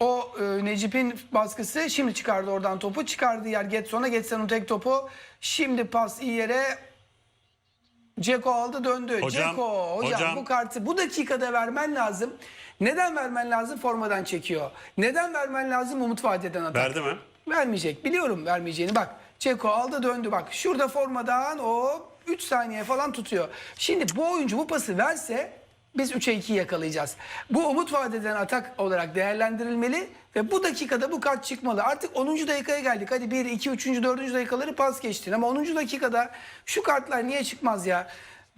O e, Necip'in baskısı şimdi çıkardı oradan topu. Çıkardığı yer Getson'a. Getson'un tek topu. Şimdi pas iyi yere. Ceko aldı döndü. Hocam, Ceko hocam, hocam. bu kartı bu dakikada vermen lazım. Neden vermen lazım? Formadan çekiyor. Neden vermen lazım? Umut vadeden atak. Verdi mi? Vermeyecek. Biliyorum vermeyeceğini. Bak Ceko aldı döndü. Bak şurada formadan o 3 saniye falan tutuyor. Şimdi bu oyuncu bu pası verse biz 3'e 2 yakalayacağız. Bu umut vadeden atak olarak değerlendirilmeli ve bu dakikada bu kart çıkmalı. Artık 10. dakikaya geldik. Hadi 1, 2, 3. 4. dakikaları pas geçtin. Ama 10. dakikada şu kartlar niye çıkmaz ya?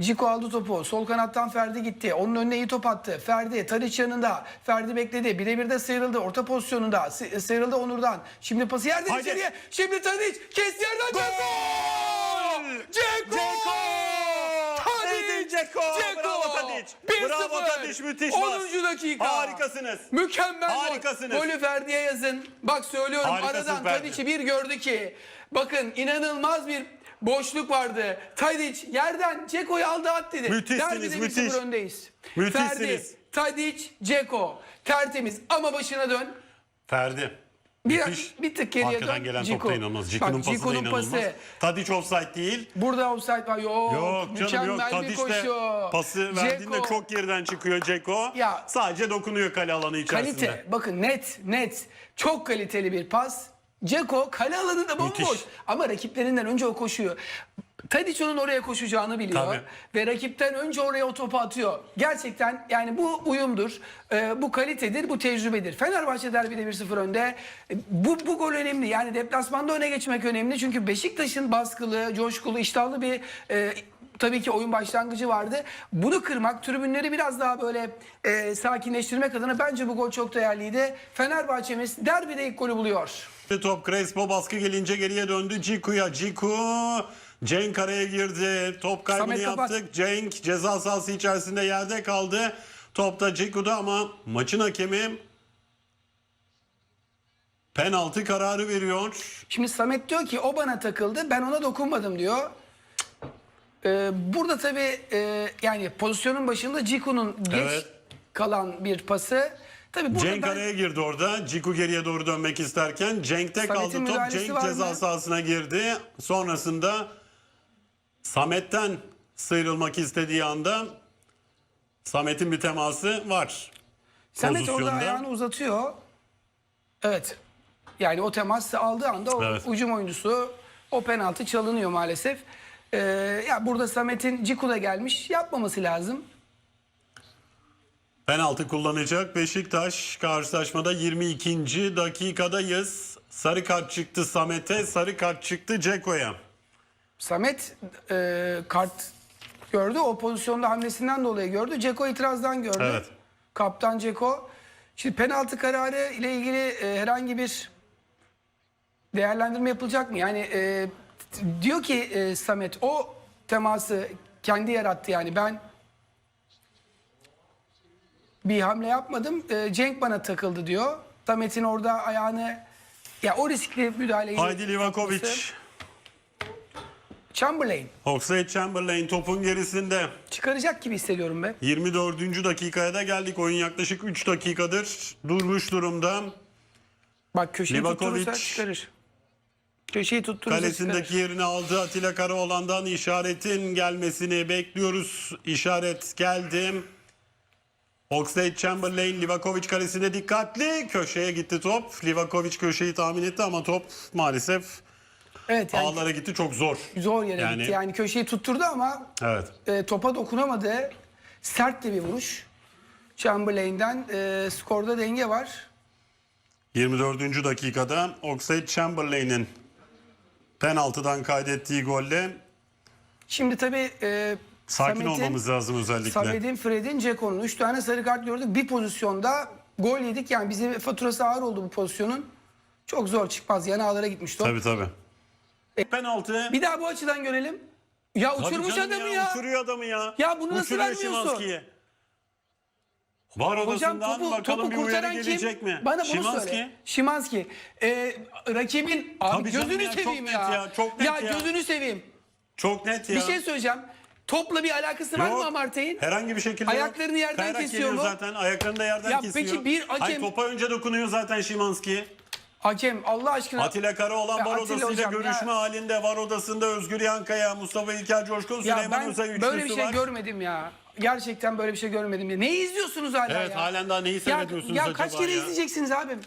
Ciko aldı topu. Sol kanattan Ferdi gitti. Onun önüne iyi top attı. Ferdi Tadiç yanında. Ferdi bekledi. Birebir de sıyrıldı. Orta pozisyonunda. Sı- sıyrıldı Onur'dan. Şimdi pası yerden Haydi. içeriye. Şimdi Tadiç. Kes yerden Ceko! Ceko! Ceko! Ceko! Bravo Tadiç! 1-0. Bravo Tadiç, müthiş pas. 10. dakika. Harikasınız. Mükemmel gol. Harikasınız. Golü Ferdi'ye yazın. Bak söylüyorum Harikasın aradan Ferdi. Tadiç'i bir gördü ki. Bakın inanılmaz bir boşluk vardı. Tadiç yerden Ceko'yu aldı at dedi. Müthişsiniz, Derbide müthiş. 1-0 öndeyiz. Müthişsiniz. Ferdi, Tadiç, Ceko. Tertemiz ama başına dön. Ferdi. Bir, Müthiş. bir tık geriye Arkadan dön. gelen Ciku. top da inanılmaz. Ciku'nun Bak, pası da Ciku'nun inanılmaz. pası. Tadiç offside değil. Burada offside var. Yok. Yok canım Mükemmel yok. bir Tadiç de koşu. pası verdiğinde Ceko. çok geriden çıkıyor Ceko. Ya. Sadece dokunuyor kale alanı içerisinde. Kalite. Bakın net net. Çok kaliteli bir pas. Ceko kale alanında bomboş. Müthiş. Ama rakiplerinden önce o koşuyor. Tadic onun oraya koşacağını biliyor. Tabii. Ve rakipten önce oraya o topu atıyor. Gerçekten yani bu uyumdur. e, bu kalitedir, bu tecrübedir. Fenerbahçe derbide 1-0 önde. E, bu, bu gol önemli. Yani deplasmanda öne geçmek önemli. Çünkü Beşiktaş'ın baskılı, coşkulu, iştahlı bir e, tabii ki oyun başlangıcı vardı. Bunu kırmak, tribünleri biraz daha böyle e, sakinleştirmek adına bence bu gol çok değerliydi. Fenerbahçe'miz derbide ilk golü buluyor. Top Crespo baskı gelince geriye döndü Ciku'ya. Ciku Cenk araya girdi. Top kaybını Samet kapat. yaptık. Cenk ceza sahası içerisinde yerde kaldı. Top da Ciku'da ama maçın hakemi penaltı kararı veriyor. Şimdi Samet diyor ki o bana takıldı ben ona dokunmadım diyor. Ee, burada tabii e, yani pozisyonun başında Ciku'nun geç Evet. kalan bir pası. Tabii burada Cenk ben- araya girdi orada. Ciku geriye doğru dönmek isterken Cenk'te Samet'in kaldı top. müdahalesi Cenk var ceza mı? sahasına girdi. Sonrasında Samet'ten sıyrılmak istediği anda Samet'in bir teması var. Samet orada ayağını uzatıyor. Evet. Yani o teması aldığı anda o Evet. ucum oyuncusu o penaltı çalınıyor maalesef. Ee, ya burada Samet'in Ciku da gelmiş yapmaması lazım. Penaltı kullanacak Beşiktaş karşılaşmada 22. dakikadayız. Sarı kart çıktı Samet'e, sarı kart çıktı Ceko'ya. Samet e, kart gördü. O pozisyonda hamlesinden dolayı gördü. Ceko itirazdan gördü. Evet. Kaptan Ceko. Şimdi penaltı kararı ile ilgili e, herhangi bir değerlendirme yapılacak mı? Yani e, diyor ki e, Samet o teması kendi yarattı yani ben bir hamle yapmadım. E, Cenk bana takıldı diyor. Samet'in orada ayağını ya o riskli müdahaleyi Haydi Livakovic. yapması- Chamberlain Oxlade Chamberlain topun gerisinde. çıkaracak gibi hissediyorum ben. 24. dakikaya da geldik. Oyun yaklaşık 3 dakikadır durmuş durumda. Bak köşeyi Livakovic. tutturursa çıkarır. Köşeyi tutturursa Kalesindeki çıkarır. yerini aldı. Atilla Karaoğlan'dan işaretin gelmesini bekliyoruz. İşaret geldi. Oxlade Chamberlain Livakovic kalesine dikkatli. Köşeye gitti top. Livakovic köşeyi tahmin etti ama top maalesef Evet yani ağlara gitti. Çok zor. zor yere Yani- gitti. Yani köşeyi tutturdu ama Evet. e, topa dokunamadı. Sert de bir vuruş. Chamberlain'den e, skorda denge var. 24. dakikada Oxlade Chamberlain'in penaltıdan kaydettiği golle Şimdi tabii e, sakin Samet'in- olmamız lazım özellikle. Samet'in, Fred'in, Ceko'nun 3 tane sarı kart gördük. Bir pozisyonda gol yedik. Yani bize faturası ağır oldu bu pozisyonun. Çok zor çıkmaz. Yana ağlara gitmiş top. Tabii tabii. Penaltı. Bir daha bu açıdan görelim. Ya Tabii uçurmuş canım adamı ya. Uçuruyor adamı ya. Ya bunu nasıl Uçuruyor vermiyorsun? Şimanski'yi. Var Hocam odasından topu, bakalım topu bir uyarı kurtaran gelecek kim? mi? Bana bunu Şimanski. söyle. Şimanski. Ee, rakibin abi Tabii canım gözünü ya, çok seveyim net ya. ya, çok net ya. gözünü seveyim. Çok net ya. Bir şey söyleyeceğim. topla bir alakası var mı Yok, Amartey'in? Herhangi bir şekilde Ayaklarını yok. yerden Kayarak kesiyor geliyor mu? zaten. Ayaklarını da yerden Ya kesiyor. peki bir hakem- Hayır, topa önce dokunuyor zaten Şimanski. Hakem Allah aşkına. Atilla Karaoğlan Ya var Atilla odasıyla hocam, görüşme ya- halinde. Var odasında Özgür Yankaya, Mustafa İlker Coşkun, ya Süleyman Özay üçlüsü böyle bir şey var. görmedim ya. Gerçekten böyle bir şey görmedim ya. Neyi izliyorsunuz hala Evet ya? halen daha neyi Ya, seyrediyorsunuz ya acaba kaç kere ya? izleyeceksiniz abim?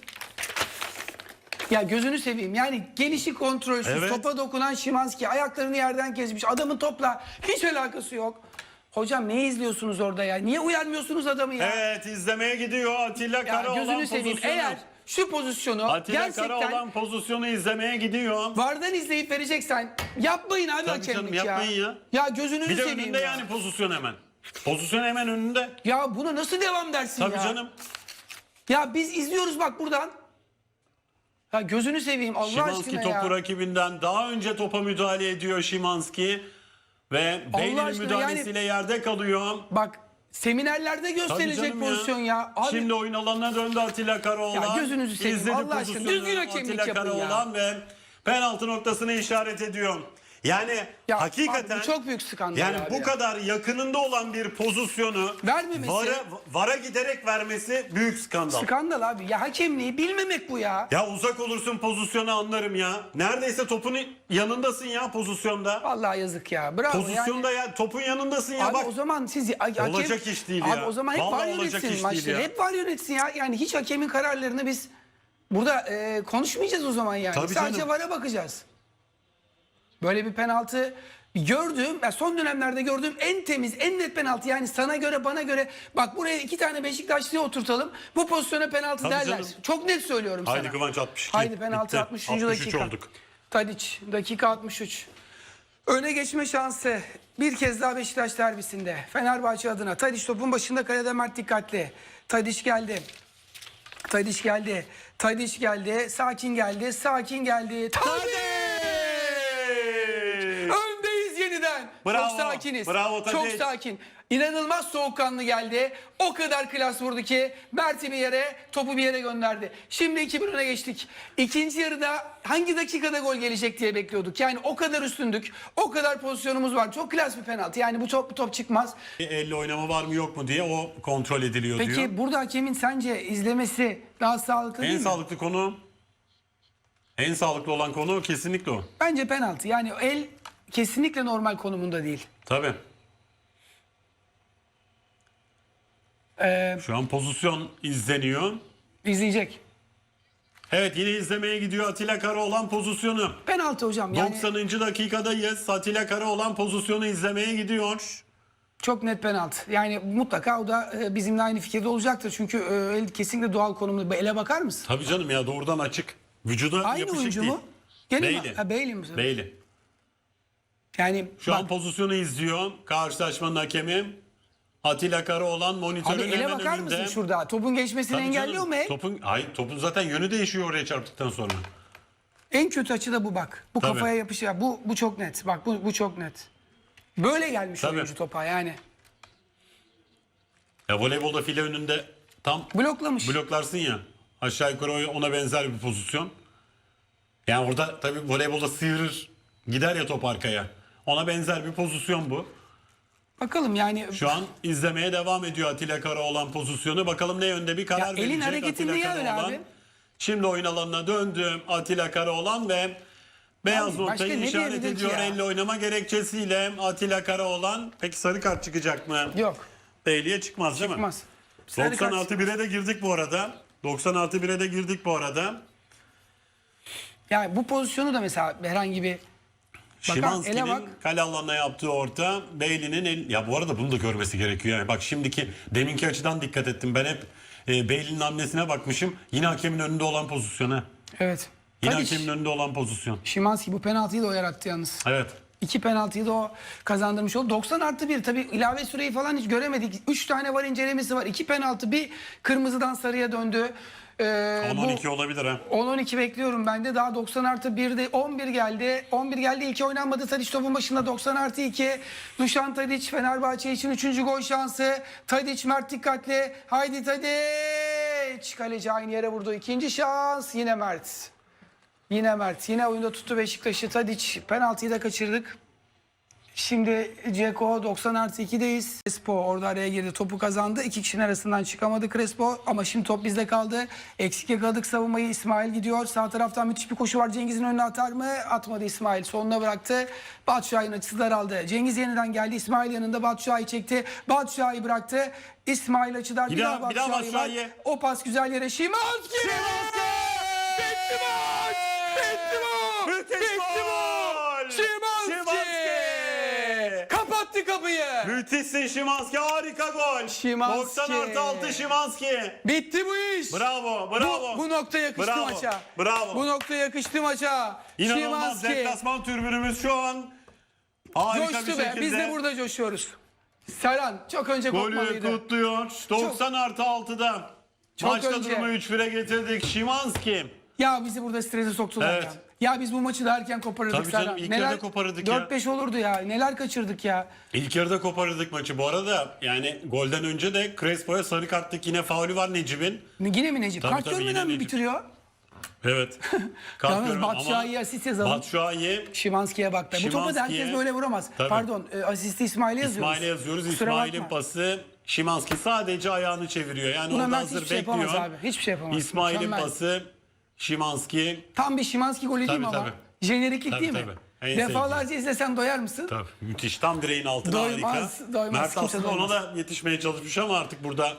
Ya gözünü seveyim. Yani gelişi kontrolsüz, Evet. topa dokunan Şimanski ayaklarını yerden kesmiş. Adamın topla hiç alakası yok. Hocam ne izliyorsunuz orada ya? Niye uyarmıyorsunuz adamı ya? Evet izlemeye gidiyor Atilla ya Karaoğlan gözünü seveyim. Eğer şu pozisyonu Atilla gerçekten Karaoğlan pozisyonu izlemeye gidiyor. vardan izleyip vereceksen yapmayın abi Tabii hakemlik canım, ya. yapmayın ya. Ya gözünüzü Bir de seveyim önünde ya. yani pozisyon hemen. Pozisyon hemen önünde. Ya buna nasıl devam dersin Tabii ya? canım. Ya biz izliyoruz bak buradan. Ya gözünü seveyim Allah Şimanski aşkına topu ya. rakibinden daha önce topa müdahale ediyor Şimanski. Ve Beyli'nin aşkına müdahalesiyle yerde kalıyor. Bak seminerlerde Tabii gösterilecek canım pozisyon ya. Abi, Şimdi oyun alanına döndü Atilla Karaoğlan. Ya gözünüzü seveyim, İzledi Allah aşkına. pozisyonu Düzgün hakemlik Atilla yapın ya. Karaoğlan ve penaltı noktasını işaret ediyor. Yani Ya hakikaten abi bu çok büyük skandal yani abi bu ya. kadar yakınında olan bir pozisyonu Vermemesi- VAR'a, VAR'a giderek vermesi büyük skandal. skandal abi. Ya hakemliği bilmemek bu ya. ya uzak olursun pozisyonu anlarım ya. Neredeyse topun yanındasın ya pozisyonda. Vallahi yazık ya. Bravo Pozisyonda yani. ya topun yanındasın ya Abi bak. o zaman siz hakem, Olacak iş değil abi ya. o zaman hep Vallahi var olacak yönetsin değil maçları. ya. Hep var yönetsin ya. Yani hiç hakemin kararlarını biz burada e, konuşmayacağız o zaman yani. Tabii Sadece canım. VAR'a bakacağız. Böyle bir penaltı gördüğüm, yani son dönemlerde gördüğüm en temiz, en net penaltı. Yani sana göre, bana göre. Bak buraya iki tane Beşiktaşlı'yı oturtalım. Bu pozisyona penaltı Tabii derler. canım. Çok net söylüyorum Haydi sana. Kıvanç 62. Haydi penaltı Bitti. 63. 63 dakika. olduk. Tadic dakika 63. Öne geçme şansı bir kez daha Beşiktaş derbisinde. Fenerbahçe adına Tadic topun başında kalede Mert dikkatli. Tadic geldi. Tadic geldi. Tadic geldi. Sakin geldi. Sakin geldi. Tadic! Öndeyiz yeniden. Bravo, Çok sakiniz. bravo Çok Tadic. sakin. İnanılmaz soğukkanlı geldi. O kadar klas vurdu ki Mert'i bir yere, topu bir yere gönderdi. Şimdi 2-1 öne geçtik. İkinci yarıda hangi dakikada gol gelecek diye bekliyorduk. Yani o kadar üstündük. O kadar pozisyonumuz var. Çok klas bir penaltı. Yani bu top bu top çıkmaz. Elle oynama var mı yok mu diye o kontrol ediliyor Peki diyor. burada hakemin sence izlemesi daha sağlıklı En değil mi? sağlıklı konu en sağlıklı olan konu kesinlikle o. Bence penaltı. Yani el kesinlikle normal konumunda değil. Tabii. Ee, Şu an pozisyon izleniyor. izleyecek. Evet yine izlemeye gidiyor Atilla Karaoğlan pozisyonu. Penaltı hocam. Yani 90. dakikadayız. Atilla Karaoğlan pozisyonu izlemeye gidiyor. Çok net penaltı. Yani mutlaka o da e, bizimle aynı fikirde olacaktır. Çünkü e, el kesinlikle doğal konumda. Bu Ele bakar mısın? Tabii canım ya doğrudan açık. Vücuda Aynı yapışık oyuncu değil. mu? Gene mi? Bailey. Ha, Bailey mi? Bailey. Yani Şu bak, an pozisyonu izliyor. Karşılaşmanın hakemi Atilla Karaoğlan monitörün abi ele hemen bakar önünde. mısın şurada? Topun geçmesini Tabii engelliyor canım. mu el? Topun, hayır, topun zaten yönü değişiyor oraya çarptıktan sonra. En kötü açı da bu bak. Bu Tabii. kafaya yapışıyor. Bu bu çok net. Bak bu bu çok net. Böyle gelmiş Tabii. oyuncu topa yani. Ya voleybolda file önünde tam Bloklamış. bloklarsın ya. Aşağı yukarı ona benzer bir pozisyon. Yani orada tabii voleybolda sıyırır gider ya top arkaya. Ona benzer bir pozisyon bu. Bakalım yani Şu an izlemeye devam ediyor Atilla Karaoğlan pozisyonu. Bakalım ne yönde bir karar Ya elin verecek hareketi Atilla niye öyle Karaoğlan. abi? Şimdi oyun alanına döndü Atilla Karaoğlan ve beyaz Abi başka noktayı ne işaret ediyor ya? elle oynama gerekçesiyle Atilla Karaoğlan. Peki sarı kart çıkacak mı? yok. Beyliğe çıkmaz değil mi? Çıkmaz. Sarı kart 96 1'e de girdik bu arada. 96 1'e de girdik bu arada. Yani bu pozisyonu da mesela herhangi bir Şimanski'nin bak. kale alanına yaptığı orta Bailey'nin el... Ya bu arada bunu da görmesi gerekiyor. Yani bak şimdiki deminki açıdan dikkat ettim. Ben hep e, Bailey'nin hamlesine bakmışım. Yine hakemin önünde olan pozisyona. evet. Yine Tadic, hakemin önünde olan pozisyon. Şimanski bu penaltıyı da o yarattı yalnız. Evet. İki penaltıyı da o kazandırmış oldu. 90 artı 1 tabii ilave süreyi falan hiç göremedik. 3 tane var incelemesi var. 2 penaltı bir kırmızıdan sarıya döndü. Ee, 10-12 bu olabilir ha. 10-12 bekliyorum ben de. Daha 90 artı 1'de 11 geldi. 11 geldi. 2 oynanmadı. Tadic topun başında 90 artı 2. Duşan Tadic Fenerbahçe için 3. gol şansı. Tadic Mert dikkatli. Haydi Tadic. Kaleci aynı yere vurdu. İkinci şans. Yine Mert. Yine Mert. Yine oyunda tuttu Beşiktaş'ı. Tadic penaltıyı da kaçırdık. Şimdi Ceko 90 artı 2'deyiz. Crespo orada araya girdi. Topu kazandı. İki kişinin arasından çıkamadı Crespo. Ama şimdi top bizde kaldı. Eksik yakaladık savunmayı. İsmail gidiyor. Sağ taraftan müthiş bir koşu var. Cengiz'in önüne atar mı? Atmadı İsmail. Sonuna bıraktı. Batshuayi'nin açısı daraldı. Cengiz yeniden geldi. İsmail yanında Batshuayi çekti. Batshuayi bıraktı. İsmail açıdan bir, Bir daha daha- Batshuayi var. O pas güzel yere. Şimanski! Maç! Bitti kapıyı. Müthişsin Şimanski harika gol. Şimanski. 90 artı 6 Şimanski. Bitti bu iş. Bravo bravo. Bu, bu nokta yakıştı Bravo, maça. bravo. Bu nokta yakıştı maça. İnanılmaz Şimanski. deplasman türbünümüz şu an harika Coştu bir be. şekilde. Biz de burada coşuyoruz. Serhan çok önce Golü kopmalıydı. kutluyor. 90 artı 6'da. Çok Maçta önce. durumu 3-1'e getirdik. Şimanski. Ya bizi burada strese soktular Evet. ya. Ya biz bu maçı da erken koparırdık Tabii canım, ilk yarıda koparırdık ya. 4-5 olurdu ya. Neler kaçırdık ya. İlk yarıda koparırdık maçı. Bu arada yani golden önce de Crespo'ya sarı kartlık yine faulü var Necip'in. Yine mi Necip? Tabii, Kart tabii, görmeden mi Necip. bitiriyor? Evet. Yalnız Batshuayi'ye asist yazalım. Batshuayi Şimanski'ye bak be. Bu topu da herkes böyle vuramaz. Tabii. Pardon e, asisti İsmail'e yazıyoruz. İsmail'e yazıyoruz. İsmail'in pası Şimanski sadece ayağını çeviriyor. Yani Buna orada hazır hiçbir şey bekliyor. yapamaz abi. Hiçbir şey yapamaz. İsmail'in pası Şimanski. Tam bir Şimanski golü değil mi ama? tabii. Jeneriklik Tabii, değil mi? tabii. En Defalarca izlesen doyar mısın? Tabii müthiş. Tam direğin altına Doymaz, harika. doymaz, Mert kimse aslında ona doymaz. da yetişmeye çalışmış ama artık burada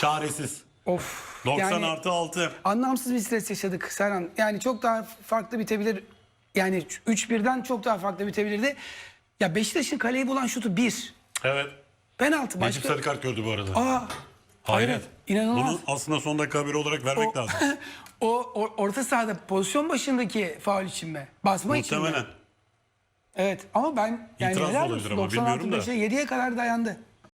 çaresiz. Of. 90 yani artı 6. anlamsız bir stres yaşadık Serhan. Yani çok daha farklı bitebilir. Yani 3-1'den çok daha farklı bitebilirdi. Ya Beşiktaş'ın kaleyi bulan şutu 1. Evet. Penaltı Necip başka. sarı kart gördü bu arada. Aa, Hayret. inanılmaz. Bunu aslında son dakika haberi olarak vermek o, lazım. o, o orta sahada pozisyon başındaki faul için mi? Basma için mi? Muhtemelen. Evet ama ben yani İtiraz da helal olabilir olsun. ama bilmiyorum 96 da. 5'e 7'ye kadar dayandı.